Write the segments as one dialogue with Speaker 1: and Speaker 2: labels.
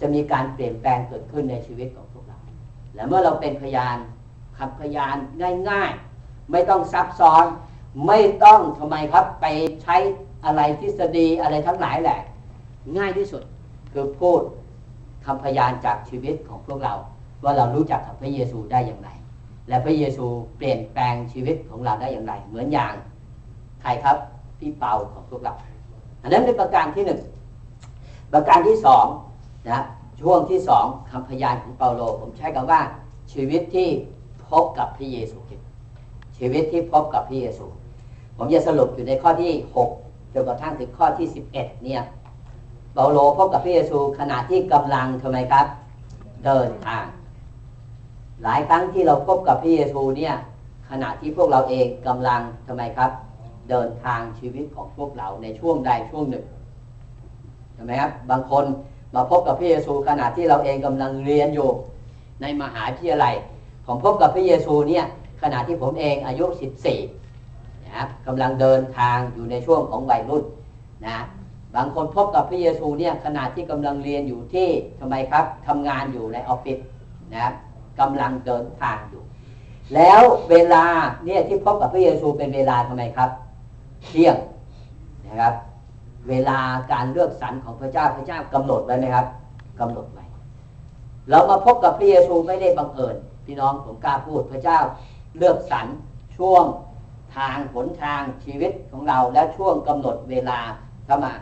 Speaker 1: จะมีการเปลี่ยนแปลงเกิดขึ้นในชีวิตของพวกเรา และเมื่อเราเป็นพยานขับพยานง่ายๆ ไม่ต้องซับซ้อน ไม่ต้องทำไมครับไปใช้อะไรทฤษฎีอะไรทั้งหลายแหละ ง่ายที่สุดคือพูดคำพยานจากชีวิตของพวกเรา ว่าเรารู้จักกับพระเยซูได้อย่างไร และพระเยซูเปลี่ยนแปลงชีวิตของเราได้อย่างไร เหมือนอย่างใครครับพี่เปาของพวกเรา อันนั้นเป็นประการที่หนึ่งประการที่สอง นะช่วงที่สองคำพยานของเปาโล ผมใช้คำว่า ชีวิตที่พบกับพระเยซูคริสต์ชีวิตที่พบกับพระเยซู ผมจะสรุปอยู่ในข้อที่ 6 จนกระทั่งถึงข้อที่ 11 เนี่ยเปาโลพบกับพระเยซูขณะที่กำลังทำไมครับ เดินทาง หลายครั้งที่เราพบกับพระเยซูเนี่ยขณะที่พวกเราเองกำลังทำไมครับ เดินทางชีวิตของพวกเราในช่วงใดช่วงหนึ่งใช่ไหมครับบางคน มาพบกับพระเยซูขณะที่เราเองกำลังเรียนอยู่ในมหาวิทยาลัยผมพบกับพระเยซูเนี่ยขณะที่ผมเองอายุ 14นะครับกำลังเดินทางอยู่ในช่วงของวัยรุ่นนะบางคนพบกับพระเยซูเนี่ยขณะที่กำลังเรียนอยู่ที่ทำไมครับทำงานอยู่ในออฟฟิศนะครับกำลังเดินทางอยู่ แล้วเวลาเนี่ยที่พบกับพระเยซูเป็นเวลาทำไมครับ เที่ยงนะครับ เวลาการเลือกสรรของพระเจ้าพระเจ้ากำหนดไว้ไหมครับกำหนดไว้เรามาพบกับพระเยซูไม่ได้บังเอิญพี่น้องผมกล้าพูดพระเจ้าเลือกสรรช่วงทางหนทางชีวิตของเราและช่วงกำหนดเวลาเข้ามา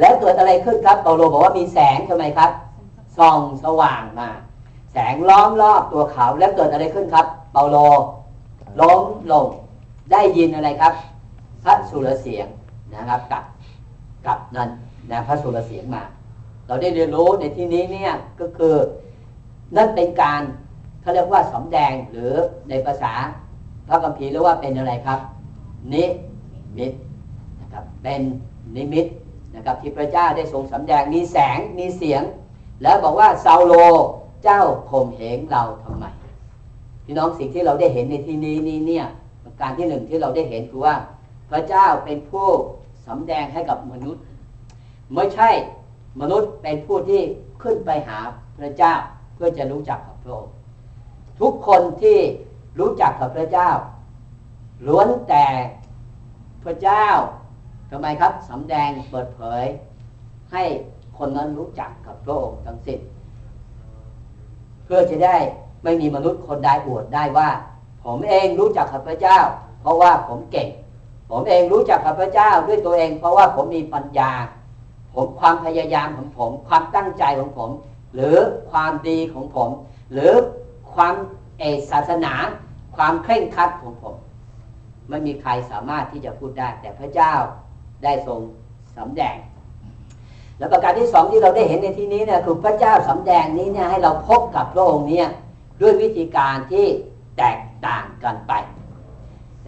Speaker 1: แล้วเกิดอะไรขึ้นครับเปาโลบอกว่ามีแสงทำไหมครับส่องสว่างมา แสงล้อมรอบตัวเขาแล้วเกิดอะไรขึ้นครับ เปาโลล้มลงได้ยินอะไรครับ พระสุรเสียงนะครับกับ กับนั้นนะพระสุรเสียงมา เราได้เรียนรู้ในที่นี้เนี่ยก็คือนั่นเป็นการเขาเรียกว่าสำแดงหรือในภาษาพระคัมภีร์เรียกว่าเป็นอะไรครับ นิมิตนะครับเป็นนิมิตนะครับที่พระเจ้าได้ทรงสำแดงมีแสงมีเสียง แล้วบอกว่าซาโลเจ้าข่มเหงเราทำไมพี่น้องสิ่งที่เราได้เห็นในที่นี้นี่เนี่ยการที่หนึ่งที่เราได้เห็นคือว่า พระเจ้าเป็นผู้ สำแดงให้กับมนุษย์ ไม่ใช่มนุษย์เป็นผู้ที่ขึ้นไปหาพระเจ้าเพื่อจะรู้จักกับพระองค์ทุกคนที่รู้จักกับพระเจ้าล้วนแต่พระเจ้าทำไมครับสำแดงเปิดเผย ให้คนนั้นรู้จักกับพระองค์ทั้งสิ้นเพื่อจะได้ไม่มีมนุษย์คนใดอวดได้ว่า ผมเองรู้จักกับพระเจ้า เพราะว่าผมเก่ง ผมเองรู้จักกับพระเจ้าด้วยตัวเอง เพราะว่าผมมีปัญญา ผมความพยายามของผม ความตั้งใจของผม หรือความดีของผม หรือความเอศาสนา ความเคร่งครัดของผม ไม่มีใครสามารถที่จะพูดได้ แต่พระเจ้าได้ทรงสำแดง แล้วประการที่สองที่เราได้เห็นในที่นี้เนี่ยคือพระเจ้าสำแดงนี้เนี่ยให้เราพบกับพระองค์เนี่ยด้วยวิธีการที่แตกต่างกันไป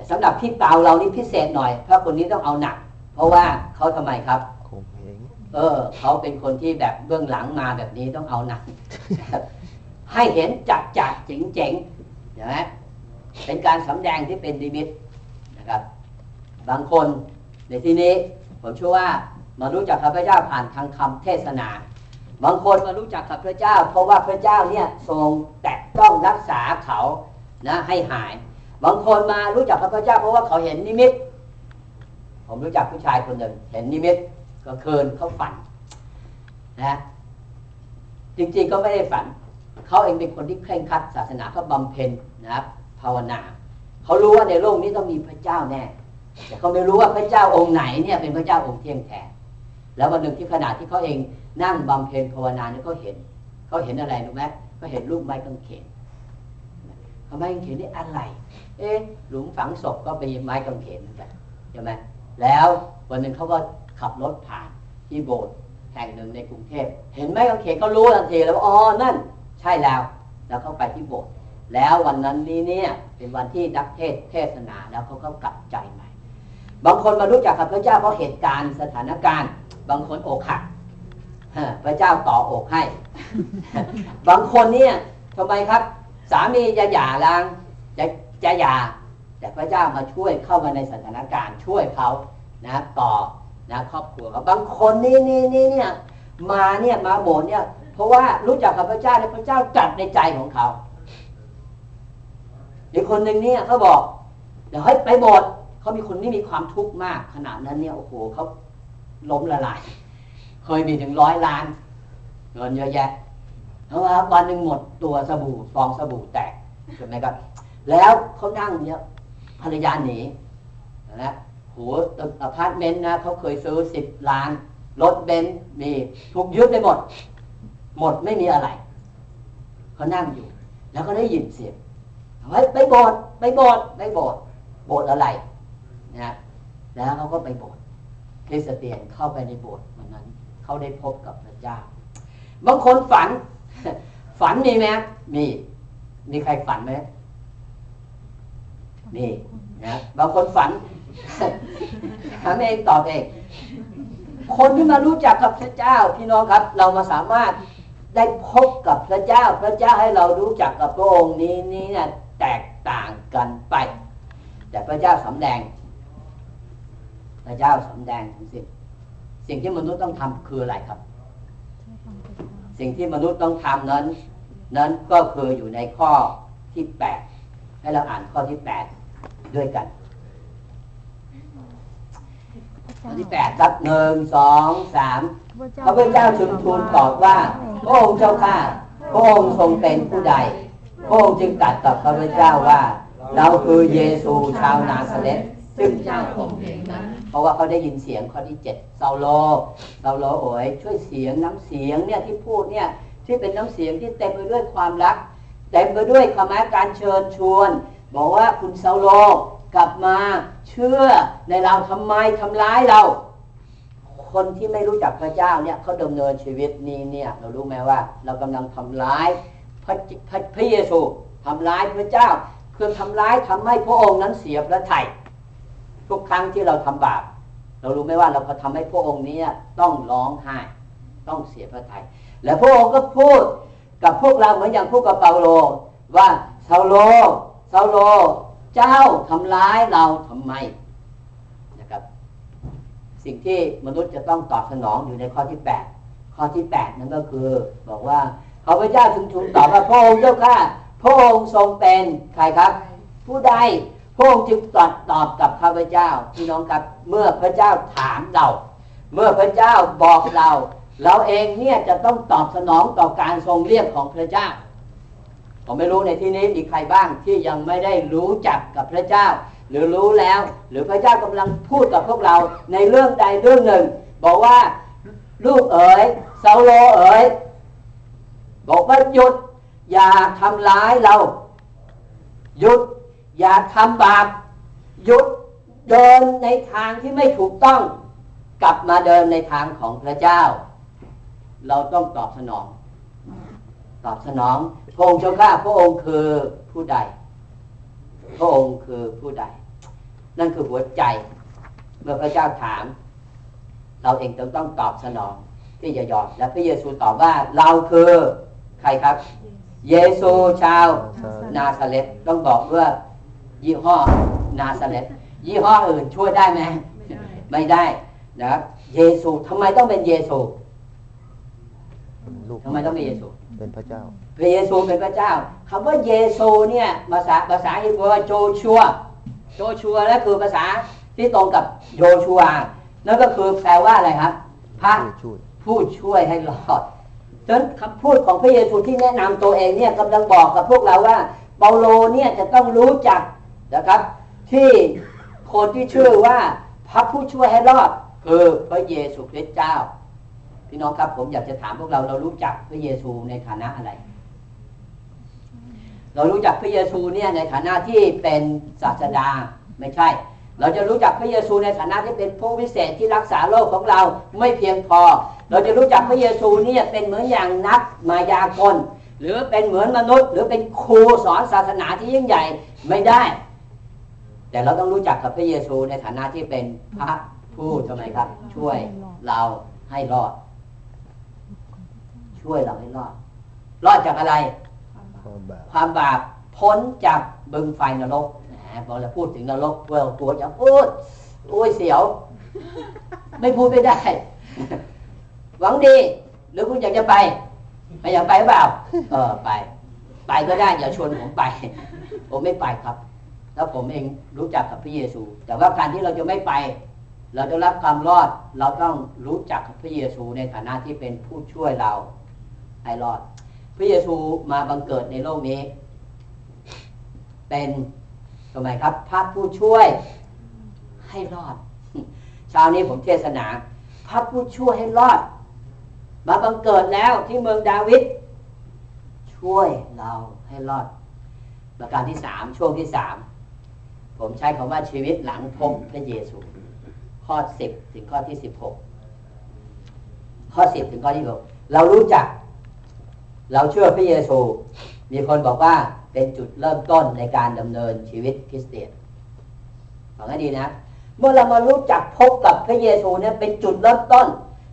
Speaker 1: แต่สำหรับพี่เปาเรานี่พิเศษหน่อยเพราะคนนี้ต้องเอาหนัก เพราะว่าเขาทำไมครับเออเขาเป็นคนที่แบบเบื้องหลังมาแบบนี้ต้องเอาหนัก ให้เห็นจัดจัดเจ๋งเจ๋งใช่ไหมเป็นการสำแดงที่เป็นดิมิตนะครับ บางคนในที่นี้ผมเชื่อว่ามารู้จักพระเจ้าผ่านทางคำเทศนา บางคนมารู้จักพระเจ้า เพราะว่าพระเจ้าเนี่ยทรงแตะต้องรักษาเขานะให้หาย บางคนมารู้จักพระพุทธเจ้าเพราะว่าเขาเห็นนิมิต ผมรู้จักผู้ชายคนหนึ่งเห็นนิมิตก็เคินเขาฝันนะจริงๆก็ไม่ได้ฝัน เขาเองเป็นคนที่เคร่งครัดศาสนาเขาบำเพ็ญนะครับภาวนา เขารู้ว่าในโลกนี้ต้องมีพระเจ้าแน่แต่เขาไม่รู้ว่าพระเจ้าองค์ไหนเนี่ยเป็นพระเจ้าองค์เที่ยงแท้แล้ววันหนึ่งที่ขณะที่เขาเองนั่งบำเพ็ญภาวนาเนี่ยเขาเห็นเขาเห็นอะไรรู้ไหมเขาเห็นรูปไม้กางเขนไม้กางเขนนี่อะไร เอ๊ะหลุมฝังศพก็เป็นไม้กางเขนเหมือนกันใช่ไหมแล้ววันหนึ่งเขาก็ขับรถผ่านที่โบสถ์แห่งหนึ่งในกรุงเทพ เห็นไม้กางเขนก็รู้ทันทีแล้วว่าอ๋อนั่น ใช่แล้ว แล้วเขาไปที่โบสถ์แล้ววันนั้นนี้เนี่ยเป็นวันที่ดักเทศเทศนาแล้วเขาก็กลับใจใหม่ บางคนมารู้จักกับพระเจ้าเพราะเหตุการณ์สถานการณ์ บางคนอกหักพระเจ้าต่ออกให้ บางคนเนี่ยทำไมครับ สามีจะหย่าร้างจะ จะหย่าแต่พระเจ้ามาช่วยเข้ามาในสถานการณ์ช่วยเขานะต่อนะครอบครัวบางคนนี่นี่นี่เนี่ยมาเนี่ยมาโบสถ์เนี่ยเพราะว่ารู้จักกับพระเจ้าในพระเจ้าจัดในใจของเขาอีกคนหนึ่งเนี่ยเขาบอกเดี๋ยวให้ไปโบสถ์เขามีคนที่มีความทุกข์มากขนาดนั้นเนี่ยโอ้โหเขาล้มละลาย เคยมีถึงร้อยล้านเงินเยอะแยะเพราะว่าวันหนึ่งหมดตัวสบู่ฟองสบู่แตกใช่ไหมครับ แล้วเขานั่งเนี่ยภรรยาหนีนะโหอพาร์ตเมนต์นะเขาเคยซื้อสิบล้าน รถเบนซ์มีถูกยึดไปหมด หมดไม่มีอะไร เขานั่งอยู่ แล้วก็ได้ยินเสียงไปไปโบสถ์ไปโบสถ์ไปโบสถ์โบสถ์อะไรนะแล้วเขาก็ไปโบสถ์คริสเตียนเข้าไปในโบสถ์วันนั้น เขาได้พบกับพระเจ้าบางคนฝัน ฝันมีไหมมีมีใครฝันไหม มีนะบางคนฝันถามเองตอบเอง คนที่มารู้จักกับพระเจ้าพี่น้องครับ เรามาสามารถได้พบกับพระเจ้า พระเจ้าให้เรารู้จักกับพระองค์นี้นี้เนี่ยแตกต่างกันไป แต่พระเจ้าสำแดง พระเจ้าสำแดงถึงสิ่งสิ่งที่มนุษย์ต้องทำคืออะไรครับ สิ่งที่มนุษย์ต้องทำนั้น นั้นก็คืออยู่ในข้อที่แปดให้เราอ่านข้อที่แป ดด้วยกันข้อที่แปดครับหนึ่งสองสามพระพุทธเจ้าชุมทูลตอบว่าพระองค์เจ้าข้าพระองค์ทรงเป็นผู้ใดพระองค์จึงตรัสกับพระพุทธเจ้าว่า เราคือเยซูชาวนาซาเรตซึ่งเจ้าองค์เองนั้นเพราะว่าเขาได้ยินเสียงข้อที่เจ็ดเซาโลเซาโลโอ๋ยช่วยเสียงน้ำเสียงเนี่ยที่พูดเนี่ยที่เป็นน้ำเสียงที่เต็มไปด้วยความรักเต็มไปด้วยคำแม้การเชิญชวน บอกว่าคุณเซาโลกลับมาเชื่อในเราทำไมทำร้ายเรา คนที่ไม่รู้จักพระเจ้าเนี่ยเขาดำเนินชีวิตนี้เนี่ยเรารู้ไหมว่า เรากำลังทำร้ายพระพระพระเยซูทำร้ายพระเจ้า คือทำร้ายทำให้พระองค์นั้นเสียพระทัยทุกครั้งที่เราทำบาปเรารู้ไหมว่าเราก็ทำให้พระองค์นี้ต้องร้องไห้ต้องเสียพระทยัยและพระองค์ก็พูดกับพวกเราเหมือนอย่างพูดกับเปาโลว่าเซาโล ซาโลเจ้าทำร้ายเราทำไมนะครับ สิ่งที่มนุษย์จะต้องตอบสนองอยู่ในข้อที่ 8 ข้อที่ 8 นั่นก็คือ บอกว่าข้าพเจ้าถึงทูลตอบว่าพระองค์เจ้าข้าพระองค์ทรงเป็นใครครับ ผู้ใดพระองค์จึงตรัสตอบกับข้าพเจ้าพี่น้องครับเมื่อพระเจ้าถามเรา เมื่อพระเจ้าบอกเรา เราเองเนี่ยจะต้องตอบสนองต่อการทรงเรียกของพระเจ้า ผมไม่รู้ในที่นี้มีใครบ้างที่ยังไม่ได้รู้จักกับพระเจ้า หรือรู้แล้ว หรือพระเจ้ากำลังพูดกับพวกเราในเรื่องใดเรื่องหนึ่ง บอกว่าลูกเอ๋ยเซาโลเอ๋ยบอกว่าหยุด อย่าทำร้ายเรา หยุดอย่าทำบาปหยุดเดินในทางที่ไม่ถูกต้อง กลับมาเดินในทางของพระเจ้า เราต้องตอบสนอง ตอบสนอง พระองค์เจ้าข้าพระองค์คือผู้ใด พระองค์คือผู้ใด นั่นคือหัวใจ เมื่อพระเจ้าถาม เราเองต้องต้องตอบสนองที่จะยอมและพระเยซูตอบว่าเราคือใครครับ เยซูชาวนาซาเรตต้องบอกว่ายี่ห้อนาซาเรตยี่ห้ออื่นช่วยได้ไหมไม่ได้นะครับเยซูทำไมต้องเป็นเยซูทำไมต้องเป็นเยซู
Speaker 2: เป็นพระเจ้า
Speaker 1: พระเยซูเป็นพระเจ้าคำว่าเยซูเนี่ยภาษาภาษาฮีบรูว่าโจชัว โจชัวและคือภาษาที่ตรงกับโยชัวนั่นก็คือแปลว่าอะไรครับ พระผู้ช่วยให้รอดฉะนั้นคำพูดของพระเยซูที่แนะนำตัวเองเนี่ยกำลังบอกกับพวกเราว่าเปาโลเนี่ยจะต้องรู้จักนะครับที่คนที่ชื่อว่าพระผู้ช่วยให้รอดคือพระเยซูคริสต์เจ้า พี่น้องครับผมอยากจะถามพวกเราเรารู้จักพระเยซูในฐานะอะไร เรารู้จักพระเยซูเนี่ยในฐานะที่เป็นศาสดาไม่ใช่ เราจะรู้จักพระเยซูในฐานะที่เป็นผู้วิเศษที่รักษาโลกของเราไม่เพียงพอ เราจะรู้จักพระเยซูเนี่ยเป็นเหมือนอย่างนักมายากลหรือเป็นเหมือนมนุษย์ หรือเป็นครูสอนศาสนาที่ยิ่งใหญ่ไม่ได้ แต่เราต้องรู้จักกับพระเยซูในฐานะที่เป็นพระผู้ทำไมครับ ช่วยเราให้รอด ช่วยเราให้รอด รอดจากอะไร ความบาปพ้นจากบึงไฟนรกนะพอเราพูดถึงนรกเราปวดอย่าพูดโอ้ยเสียว ไม่พูดไม่ได้ หวังดี หรือคุณอยากจะไป ไม่อยากไปเปล่า เออไป ไปก็ได้อย่าชวนผมไป ผมไม่ไปครับ แล้วผมเองรู้จักกับพระเยซู แต่ว่าการที่เราจะไม่ไป เราจะรับความรอด เราต้องรู้จักพระเยซูในฐานะที่เป็นผู้ช่วยเรา ให้รอด พระเยซูมาบังเกิดในโลกนี้ เป็นทำไมครับพระผู้ช่วยให้รอดเช้านี้ผมเทศนาพระผู้ช่วยให้รอด มาบังเกิดแล้วที่เมืองดาวิดช่วยเราให้รอด ประการที่สามช่วงที่สามผมใช้คำว่าชีวิตหลังพบพระเยซู ข้อสิบถึงข้อที่สิบหกข้อสิบถึงข้อที่หกเรารู้จัก เราเชื่อพระเยซู มีคนบอกว่าเป็นจุดเริ่มต้นในการดำเนินชีวิตคริสเตียนฟังให้ดีนะ เมื่อเรามารู้จักพบกับพระเยซูเนี่ยเป็นจุดเริ่มต้น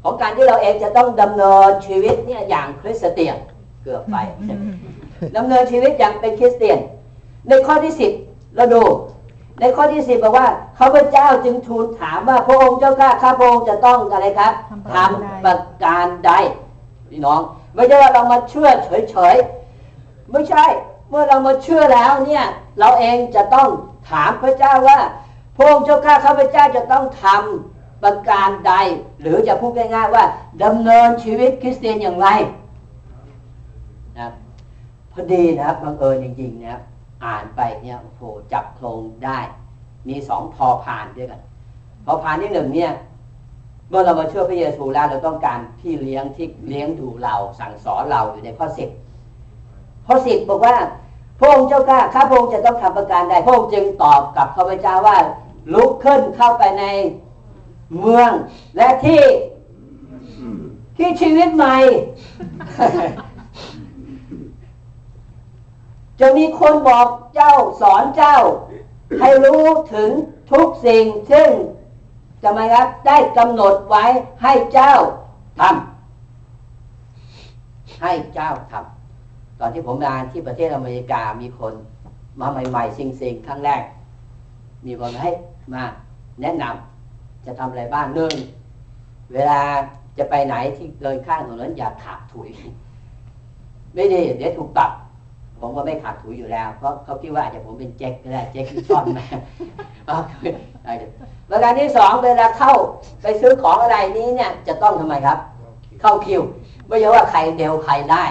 Speaker 1: ของการที่เราเองจะต้องดำเนินชีวิตเนี่ยอย่างคริสเตียนเกือบไปดำเนินชีวิตอย่างเป็นคริสเตียน ในข้อที่สิบเราดูในข้อที่สิบบอกว่าข้าพเจ้าจึงทูลถามว่าพระองค์เจ้าข้าข้าพระองค์จะต้องอะไรครับทำประการใดพี่น้อง ไม่ใช่ว่าเรามาเชื่อเฉยๆไม่ใช่เมื่อเรามาเชื่อแล้วเนี่ยเราเองจะต้องถามพระเจ้าว่าพระองค์เจ้าข้าข้าพเจ้าจะต้องทำประการใด หรือจะพูดง่ายๆว่าดำเนินชีวิตคริสเตียนอย่างไรนะพอดีนะครับบังเอิญจริงๆนะครับอ่านไปเนี่ยโอ้โหจับโครงได้ มีสองพอผ่านด้วยกัน พอผ่านที่หนึ่งเนี่ย เมื่อเรามาเชื่อพระเยซูแล้วเราต้องการที่เลี้ยงที่เลี้ยงดูเราสั่งสอนเราอยู่ในข้อสิบข้อสิบบอกว่าพระองค์เจ้าข้าข้าพระองค์จะต้องทำประการใดพระองค์จึงตอบกับข้าพเจ้าว่าลุกขึ้นเข้าไปในเมืองและที่ที่ชีวิตใหม่ จะมีคนบอกเจ้าสอนเจ้า ให้รู้ถึงทุกสิ่งซึ่ง จะมครับ ได้กำหนดไว้ให้เจ้าทำให้เจ้าทำตอนที่ผมมาที่ประเทศอเมริกามีคนมาใหม่ๆซิงๆครั้งแรก มีคนให้มาแนะนำจะทำอะไรบ้างหนึ่งเวลาจะไปไหนที่เดินข้างถนนอย่าขาดถุย ไม่ดีเดี๋ยวถูกปรับ ผมก็ไม่ขาดถุยอยู่แล้ว เพราะเขาคิดว่าอาจจะผมเป็นเจ๊กก็ได้เจ๊กที่ชอบมาประการที่สองเวลาเข้าไปซื้อของอะไรนี้เนี่ย จะต้องทำไมครับ เข้าคิว ไม่ใช่ว่าใครเดียวใครได้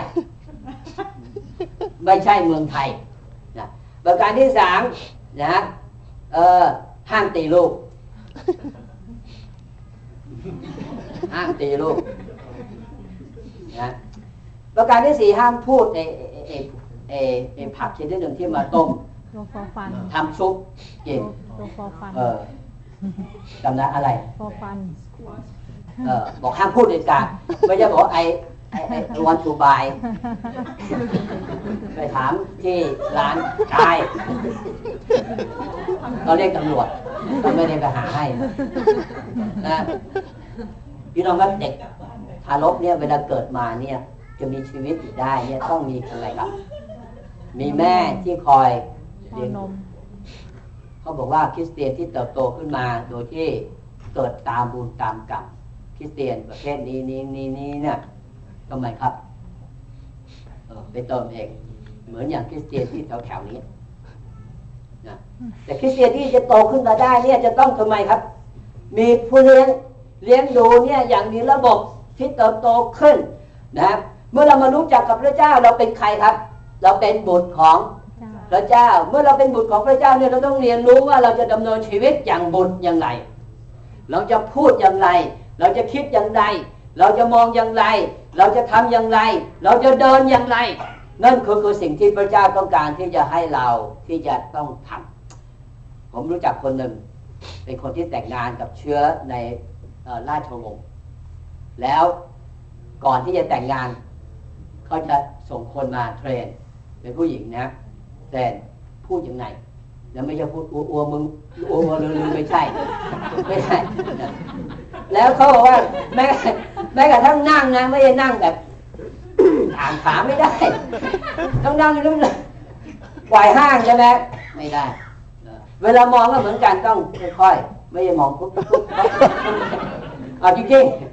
Speaker 1: ไม่ใช่เมืองไทยนะประการที่สามนะเออห้ามตีลูกห้ามตีลูกนะประการที่สี่ห้ามพูดใน เอเอผักชนิดหนึ่งที่มาต้มทำซุปกินเออจำนะอะไรเออบอกห้ามพูดในการไม่ใช่บอกไอไอไอวันทูบาย ไปถามที่ร้านชายเราเรียกตำรวจก็ไม่ได้ไปหาให้นะพี่น้องครับเด็กทารกเนี่ยเวลาเกิดมาเนี่ย จะมีชีวิตอยู่ได้เนี่ยต้องมีอะไรครับ มีแม่ที่คอยเลี้ยงนมเขาบอกว่าคริสเตียนที่เติบโตขึ้นมาโดยที่เกิดตามบุญตามกรรมคริสเตียนประเภทนี้นี้นี้นี้เนี่ยทำไมครับเออไปเติมเอง เหมือนอย่างคริสเตียนที่แถวแถวนี้นะแต่คริสเตียนที่จะโตขึ้นมาได้เนี่ยจะต้องทำไมครับ มีผู้เลี้ยงเลี้ยงดูเนี่ยอย่างมีระบบที่เติบโตขึ้นนะเมื่อเรามารู้จักกับพระเจ้าเราเป็นใครครับ เราเป็นบุตรของพระเจ้า เมื่อเราเป็นบุตรของพระเจ้าเนี่ยเราต้องเรียนรู้ว่าเราจะดำเนินชีวิตอย่างบุตรอย่างไร เราจะพูดอย่างไร เราจะคิดอย่างไร เราจะมองอย่างไร เราจะทำอย่างไร เราจะเดินอย่างไร นั่นคือคือสิ่งที่พระเจ้าต้องการที่จะให้เราที่จะต้องทำผมรู้จักคนหนึ่ง เป็นคนที่แต่งงานกับเชื้อในราชวงศ์แล้วก่อนที่จะแต่งงาน เขาจะส่งคนมาเทรน เป็นผู้หญิงนะ แต่พูดอยังไงแล้วไม่ใช่พูดอัวอัวมึงอัวอัวลืมไม่ใช่ ไม่ใช่ แล้วเขาบอกว่าแม้แม้กระทั่งนั่งนะไม่ได้นั่งแบบอ่านขาไม่ได้ ต้องนั่งลึกปล่อยห้างใช่ไหมไม่ได้ เวลามองก็เหมือนกันต้องค่อยๆไม่ใช่มองปุ๊บปุ๊บเอาจริงๆ